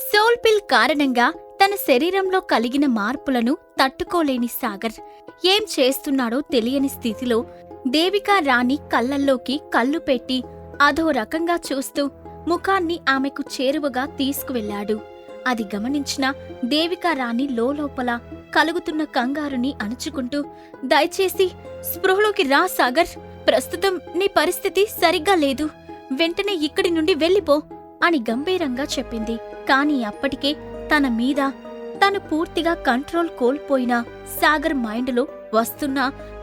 సోల్పిల్ కారణంగా తన శరీరంలో కలిగిన మార్పులను తట్టుకోలేని సాగర్. ఏం చేస్తున్నాడో తెలియని స్థితిలో దేవికా రాణి కళ్ళల్లోకి కళ్ళు పెట్టి అదో రకంగా చూస్తూ ముఖాన్ని ఆమెకు చేరువగా తీసుకువెళ్ళాడు. అది గమనించిన దేవికా రాణి లోపల కలుగుతున్న కంగారుని అణుచుకుంటూ దయచేసి స్పృహలోకి రా సాగర్. ప్రస్తుతం నీ పరిస్థితి సరిగ్గా లేదు. వెంటనే ఇక్కడి నుండి వెళ్ళిపో అని గంభీరంగా చెప్పింది. కాని అప్పటికే తన మీద తను పూర్తిగా కంట్రోల్ కోల్పోయిన సాగర్ మైండ్లో వస్తున్న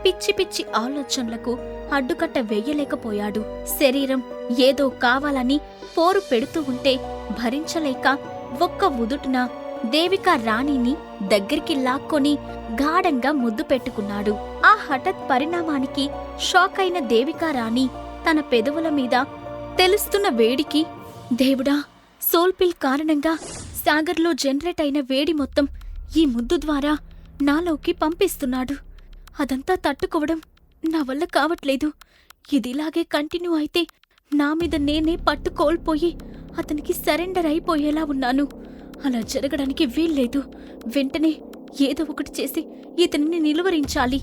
పిచ్చి పిచ్చి ఆలోచనలకు అడ్డుకట్ట వెయ్యలేకపోయాడు శరీరం ఏదో కావాలని పోరు పెడుతూ ఉంటే భరించలేక ఒక్క ఉదుటున దేవిక రాణిని దగ్గరికి లాక్కొని గాఢంగా ముద్దు పెట్టుకున్నాడు. ఆ హఠత్ పరిణామానికి షాక్ అయిన దేవికా రాణి తన పెదవుల మీద తెలుస్తున్న వేడికి దేవుడా సోల్పిల్ కారణంగా సాగర్లో జనరేట్ అయిన వేడి మొత్తం ఈ ముద్దు ద్వారా నాలోకి పంపిస్తున్నాడు. అదంతా తట్టుకోవడం నా వల్ల కావట్లేదు. ఇదిలాగే కంటిన్యూ అయితే నా మీద నేనే పట్టు కోల్పోయి అతనికి సరెండర్ అయిపోయేలా ఉన్నాను. అలా జరగడానికి వీల్లేదు. వెంటనే ఏదో ఒకటి చేసి ఇతనిని నిలువరించాలి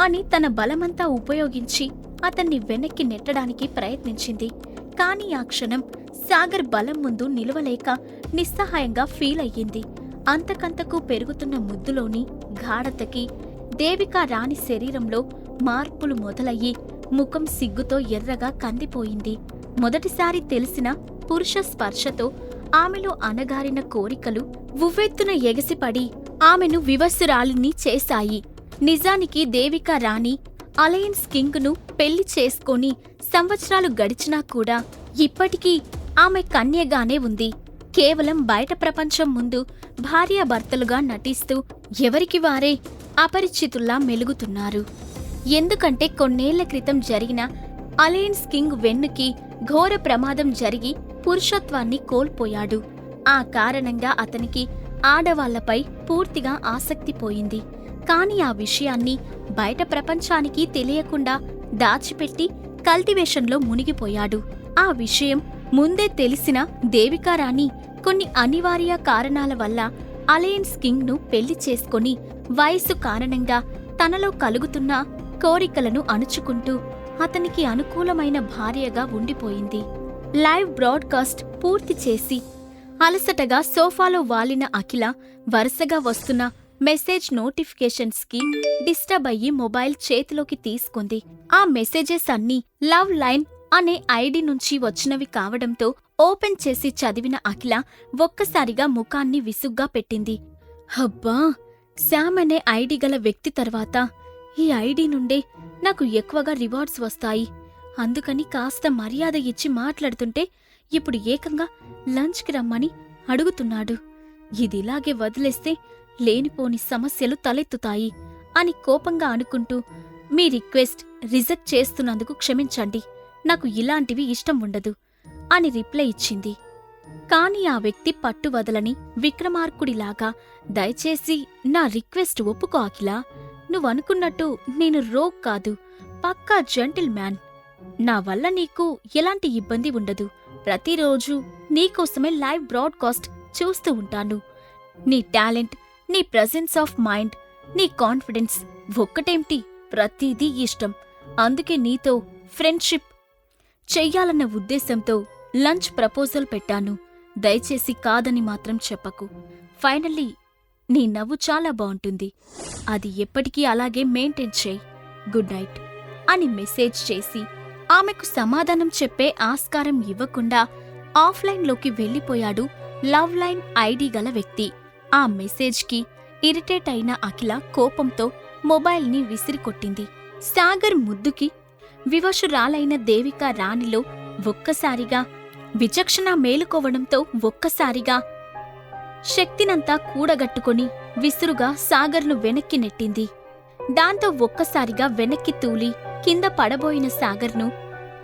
అని తన బలమంతా ఉపయోగించి అతన్ని వెనక్కి నెట్టడానికి ప్రయత్నించింది. కాని ఆ క్షణం సాగర్ బలం ముందు నిలవలేక నిస్సహాయంగా ఫీల్ అయ్యింది. అంతకంతకు పెరుగుతున్న ముద్దులోని గాఢతకి దేవికా రాణి శరీరంలో మార్పులు మొదలయ్యి ముఖం సిగ్గుతో ఎర్రగా కందిపోయింది. మొదటిసారి తెలిసిన పురుష స్పర్శతో ఆమెలో అనగారిన కోరికలు ఉవ్వెత్తున ఎగసిపడి ఆమెను వివసురాలిని చేశాయి. నిజానికి దేవికా రాణి అలయన్స్ కింగ్ను పెళ్ళి చేసుకొని సంవత్సరాలు గడిచినా కూడా ఇప్పటికీ ఆమె కన్యగానే ఉంది. కేవలం బయట ప్రపంచం ముందు భార్యాభర్తలుగా నటిస్తూ ఎవరికి వారే అపరిచితుల్లా మెలుగుతున్నారు. ఎందుకంటే కొన్నేళ్ళ క్రితం జరిగిన అలయన్స్ కింగ్ వెన్నుకి ఘోర ప్రమాదం జరిగి పురుషత్వాన్ని కోల్పోయాడు. ఆ కారణంగా అతనికి ఆడవాళ్ళపై పూర్తిగా ఆసక్తి పోయింది. కాని ఆ విషయాన్ని బయట ప్రపంచానికి తెలియకుండా దాచిపెట్టి కల్టివేషన్లో మునిగిపోయాడు. ఆ విషయం ముందే తెలిసిన దేవికారాణి కొన్ని అనివార్య కారణాల వల్ల అలయన్స్ కింగ్ను పెళ్ళి చేసుకొని వయసు కారణంగా తనలో కలుగుతున్న కోరికలను అణుచుకుంటూ అతనికి అనుకూలమైన భార్యగా ఉండిపోయింది. లైవ్ బ్రాడ్కాస్ట్ పూర్తి చేసి అలసటగా సోఫాలో వాలిన అఖిల వరుసగా వస్తున్న మెసేజ్ నోటిఫికేషన్స్కి డిస్టర్బ్ అయ్యి మొబైల్ చేతిలోకి తీసుకుంది. ఆ మెసేజెస్ అన్నీ లవ్ లైన్ అనే ఐడి నుంచి వచ్చినవి కావడంతో ఓపెన్ చేసి చదివిన అఖిల ఒక్కసారిగా ముఖాన్ని విసుగ్గా పెట్టింది. హబ్బా శామ్ అనే ఐడి గల వ్యక్తి తర్వాత ఈ ఐడి నుండే నాకు ఎక్కువగా రివార్డ్స్ వస్తాయి. అందుకని కాస్త మర్యాద ఇచ్చి మాట్లాడుతుంటే ఇప్పుడు ఏకంగా లంచ్కి రమ్మని అడుగుతున్నాడు. ఇదిలాగే వదిలేస్తే లేనిపోని సమస్యలు తలెత్తుతాయి అని కోపంగా అనుకుంటూ మీ రిక్వెస్ట్ రిజెక్ట్ చేస్తున్నందుకు క్షమించండి. నాకు ఇలాంటివి ఇష్టం ఉండదు అని రిప్లై ఇచ్చింది. కాని ఆ వ్యక్తి పట్టు వదలని విక్రమార్కుడిలాగా దయచేసి నా రిక్వెస్ట్ ఒప్పుకో అఖిలా. నువ్వనుకున్నట్టు నేను రోగ్ కాదు పక్కా జెంటిల్ మ్యాన్ నా వల్ల నీకు ఎలాంటి ఇబ్బంది ఉండదు. ప్రతిరోజు నీకోసమే లైవ్ బ్రాడ్కాస్ట్ చూస్తూ ఉంటాను. నీ టాలెంట్ నీ ప్రజెన్స్ ఆఫ్ మైండ్ నీ కాన్ఫిడెన్స్ ఒక్కటేమిటి ప్రతిదీ ఇష్టం. అందుకే నీతో ఫ్రెండ్షిప్ చెయ్యాలన్న ఉద్దేశంతో లంచ్ ప్రపోజల్ పెట్టాను. దయచేసి కాదని మాత్రం చెప్పకు. ఫైనల్లీ నీ నవ్వు చాలా బాగుంటుంది. అది ఎప్పటికీ అలాగే మెయింటైన్ చేయి. గుడ్ నైట్ అని మెసేజ్ చేసి ఆమెకు సమాధానం చెప్పే ఆస్కారం ఇవ్వకుండా ఆఫ్లైన్లోకి వెళ్ళిపోయాడు లవ్ లైన్ ఐడి గల వ్యక్తి. ఆ మెసేజ్కి ఇరిటేట్ అయిన అఖిల కోపంతో మొబైల్ని విసిరికొట్టింది. సాగర్ ముద్దుకి వివశురాలైన దేవిక రాణిలో ఒక్కసారిగా విచక్షణ మేలుకోవడంతో ఒక్కసారిగా శక్తినంతా కూడగట్టుకొని విసురుగా సాగర్ను వెనక్కి నెట్టింది. దాంతో ఒక్కసారిగా వెనక్కి తూలి కింద పడబోయిన సాగర్ను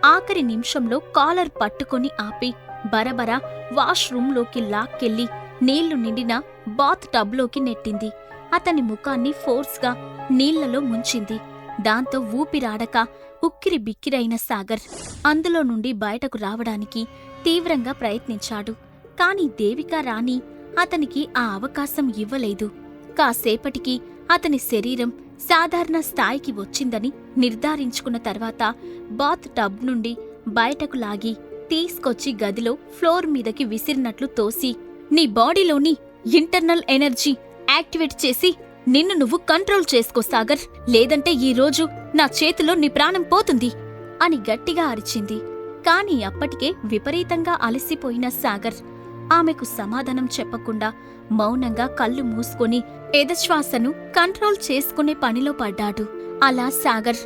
ఆఖరి నిమిషంలో కాలర్ పట్టుకొని ఆపి బరబర వాష్రూంలోకి లాక్కెళ్ళి నీళ్ళు నిండిన బాత్ టబ్లోకి నెట్టింది. అతని ముఖాన్ని ఫోర్స్గా నీళ్ళలో ముంచింది. దాంతో ఊపిరాడక ఉక్కిరి బిక్కిరైన సాగర్ అందులో నుండి బయటకు రావడానికి తీవ్రంగా ప్రయత్నించాడు. కాని దేవిక రాణి అతనికి ఆ అవకాశం ఇవ్వలేదు. కాసేపటికి అతని శరీరం సాధారణ స్థాయికి వచ్చిందని నిర్ధారించుకున్న తర్వాత బాత్ టబ్ నుండి బయటకు లాగి తీసుకొచ్చి గదిలో ఫ్లోర్ మీదకి విసిరినట్లు తోసి నీ బాడీలోని ఇంటర్నల్ ఎనర్జీ యాక్టివేట్ చేసి నిన్ను నువ్వు కంట్రోల్ చేసుకో సాగర్. లేదంటే ఈ రోజు నా చేతిలో నీ ప్రాణం పోతుంది అని గట్టిగా అరిచింది. కాని అప్పటికే విపరీతంగా అలసిపోయిన సాగర్ ఆమెకు సమాధానం చెప్పకుండా మౌనంగా కళ్ళు మూసుకొని ఎదశ్వాసను కంట్రోల్ చేసుకునే పనిలో పడ్డాడు. అలా సాగర్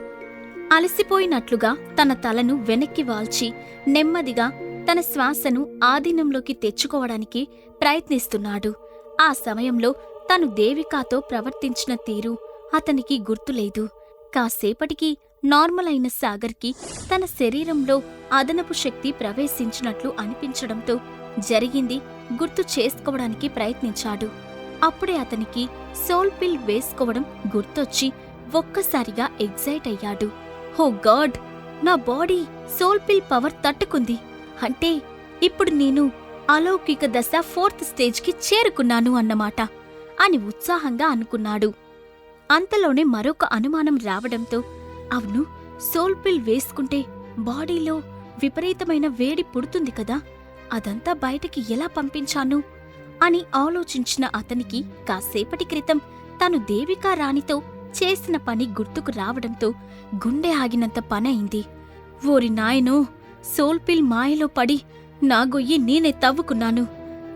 అలసిపోయినట్లుగా తన తలను వెనక్కి వాల్చి నెమ్మదిగా తన శ్వాసను ఆధీనంలోకి తెచ్చుకోవడానికి ప్రయత్నిస్తున్నాడు. ఆ సమయంలో తను దేవికాతో ప్రవర్తించిన తీరు అతనికి గుర్తులేదు. కాసేపటికి నార్మల్ అయిన సాగర్కి తన శరీరంలో అదనపు శక్తి ప్రవేశించినట్లు అనిపించడంతో జరిగింది గుర్తు చేసుకోవడానికి ప్రయత్నించాడు. అప్పుడే అతనికి సోల్ పిల్ వేసుకోవడం గుర్తొచ్చి ఒక్కసారిగా ఎగ్జైట్ అయ్యాడు. Oh God! నా బాడీ సోల్ పిల్ పవర్ తట్టుకుంది. అంటే ఇప్పుడు నేను అలౌకిక దశ ఫోర్త్ స్టేజ్కి చేరుకున్నాను అన్నమాట. అని ఉత్సాహంగా అనుకున్నాడు. అంతలోనే మరొక అనుమానం రావడంతో అవును సోల్పిల్ వేసుకుంటే బాడీలో విపరీతమైన వేడి పుడుతుంది కదా అదంతా బయటికి ఎలా పంపించాను? అని ఆలోచించిన అతనికి కాసేపటి క్రితం తను దేవికా రాణితో చేసిన పని గుర్తుకు రావడంతో గుండె ఆగినంత పనయింది. ఓరి నాయనో సోల్పిల్ మాయలో పడి నా గొయ్యి నేనే తవ్వుకున్నాను.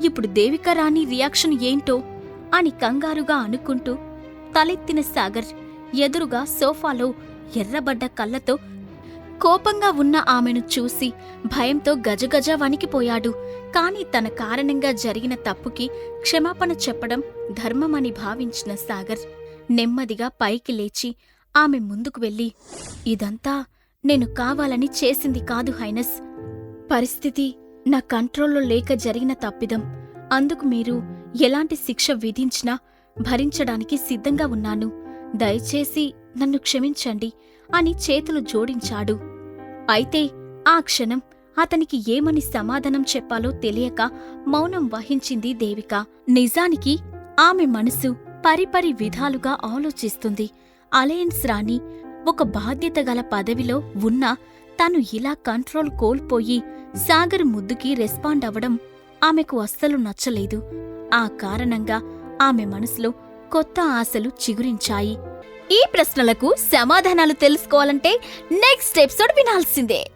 ఇప్పుడు దేవికా రాణి రియాక్షన్ ఏంటో అని కంగారుగా అనుకుంటూ తలెత్తిన సాగర్ ఎదురుగా సోఫాలో ఎర్రబడ్డ కళ్ళతో కోపంగా ఉన్న ఆమెను చూసి భయంతో గజగజ వణికిపోయాడు. కాని తన కారణంగా జరిగిన తప్పుకి క్షమాపణ చెప్పడం ధర్మమని భావించిన సాగర్ నెమ్మదిగా పైకి లేచి ఆమె ముందుకు వెళ్ళి ఇదంతా నేను కావాలని చేసింది కాదు హైనస్. పరిస్థితి నా కంట్రోల్లో లేక జరిగిన తప్పిదం. అందుకు మీరు ఎలాంటి శిక్ష విధించినా భరించడానికి సిద్ధంగా ఉన్నాను. దయచేసి నన్ను క్షమించండి అని చేతులు జోడించాడు. అయితే ఆ క్షణం అతనికి ఏమని సమాధానం చెప్పాలో తెలియక మౌనం వహించింది దేవిక. నిజానికి ఆమె మనసు పరిపరి విధాలుగా ఆలోచిస్తుంది. అలయన్స్ రాణి ఒక బాధ్యత గల పదవిలో ఉన్నా తను ఇలా కంట్రోల్ కోల్పోయి సాగర్ ముద్దుకి రెస్పాండ్ అవ్వడం ఆమెకు అస్సలు నచ్చలేదు. ఆ కారణంగా ఆమె మనసులో కొత్త ఆశలు చిగురించాయి. ఈ ప్రశ్నలకు సమాధానాలు తెలుసుకోవాలంటే నెక్స్ట్ ఎపిసోడ్ వినాల్సిందే.